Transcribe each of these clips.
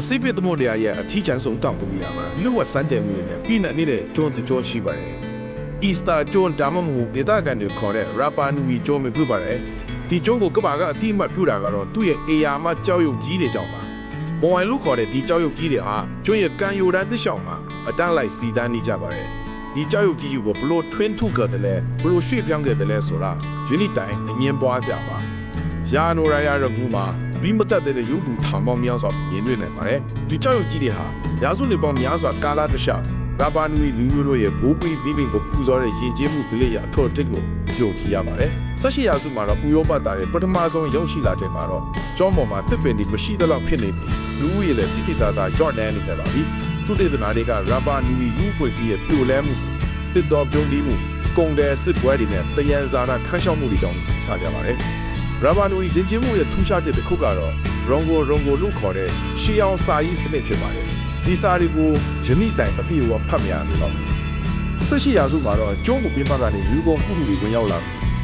Pacific သမုဒ္ဒရာရဲ့အထီးကျန်ဆုံးတောင်တမီးရမှာလူဝတ်စမ်းကြယ်မှုတွေနဲ့ပြည်နယ်နေတဲ့ကျွန်းတကျွန်းရှိပါတယ်။ Easter ကျွန်းဒါမှမဟုတ်ဒေသခံတွေခေါ်တဲ့ Rapa Nui ကျွန်းပဲဖြစ်ပါတယ်။ဒီကျွန်းကိုကမ္ဘာကအတိအမှတ်ပြုတာကတော့သူ့ရဲ့အေယာမကြောက်ရွံ့ကြီးတွေကြောင့်ပါ။မော်ဝိုင်လို့ခေါ်တဲ့ဒီကြောက်ရွံ့ကြီးတွေဟာကျွန်းရဲ့ကံယိုတန်းတစ်လျှောက်မှာအတန်းလိုက်စီတန်းနေကြပါတယ်။ဒီကြောက်ရွံ့ကြီးကိုဘလို့ twin ထုတ်ကြတယ်လဲဘလို့ရွှေ့ပြောင်းကြတယ်လဲဆိုတာယူနီတိုင်းအငင်းပွားကြပါ။ရာနိုရာယာရဘူးမှာ ဘီမတက်တဲ့ရုပ်ဘူးထောင်ပေါင်းများစွာမြင်တွေ့နိုင်ပါတယ်။ဒီကြောက်ရွံ့ကြီးတွေဟာရာစုနှစ်ပေါင်းများစွာကာလတစ်လျှောက်ရာဘာနူလူမျိုးတို့ရဲ့ဘိုးပီးဘီဘင်ကိုပူဇော်တဲ့ရင်ကျေးမှုဒလိရအထော်တစ်ကိုယုံကြည်ရပါတယ်။ဆက်ရှိရာစုမှာတော့ပူရောပတ်တာရဲ့ပထမဆုံးရောက်ရှိလာတဲ့မှာတော့ကျောင်းပေါ်မှာတစ်ပင်တွေမရှိသလောက်ဖြစ်နေပြီ။လူဦးရေလည်းတိတိတသားရော့နန်းနေတယ်ပါပြီ။သူတေသနာတွေကရာဘာနူလူဖွဲ့စည်းရဲ့ပြိုလဲမှုတစ်တော်ပြုံးပြီးမှုကုန်တယ်စစ်ပွဲတွေနဲ့တယံဇာနာခန်းရှောက်မှုတွေကြောင့်ခြားကြပါတယ်။ ရာဘာနူရင်ချင်းမှုရဲ့ထူးခြားချက်တစ်ခုကတော့ရွန်ဂိုရွန်ဂိုလို့ခေါ်တဲ့ရှီအောင်စာရေးစနစ်ဖြစ်ပါတယ်။ဒီစာတွေကိုယနေ့တိုင်အပြည့်အဝဖတ်မရလို့တော့ဆက်ရှိရာစုမှာတော့ကျုံးကိုပြပကနေလူကုန်ခုလူတွေဝင်ရောက်လာ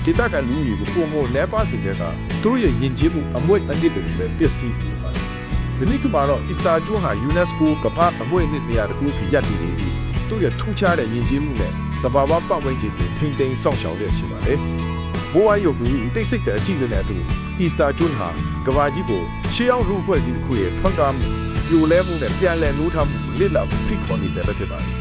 ဒေသခံလူကြီးကိုပုံမလဲပါစီတဲ့ကသူတို့ရဲ့ယဉ်ကျေးမှုအမွေအနှစ်တွေပဲပျက်စီးစေပါတယ်။ဒီနေ့ကမှာတော့ Easter ကျွန်းဟာ UNESCO ကမ္ဘာအမွေအနှစ်နေရာတစ်ခုဖြစ်ရပ်တည်နေပြီးသူ့ရဲ့ထူးခြားတဲ့ယဉ်ကျေးမှုနဲ့သဘာဝပတ်ဝန်းကျင်ကိုထိမ့်သိမ်းစောင့်ရှောက်ရရှိပါတယ်။ ဘိုးဝါရုပ်ပြီးတိတ်ဆိတ်တဲ့အကြည့်နဲ့အတူ Easter ကျွန်းဟာကဘာကြီးကိုရှေးအောင်လူဖွဲ့စည်းတစ်ခုရဲ့ထွန်းကားမှုပြိုလဲမှုနဲ့ပြန်လည်နိုးထမှုကိုလစ်လာဖို့ဖိတ်ခေါ်နေစေပဲဖြစ်ပါတယ်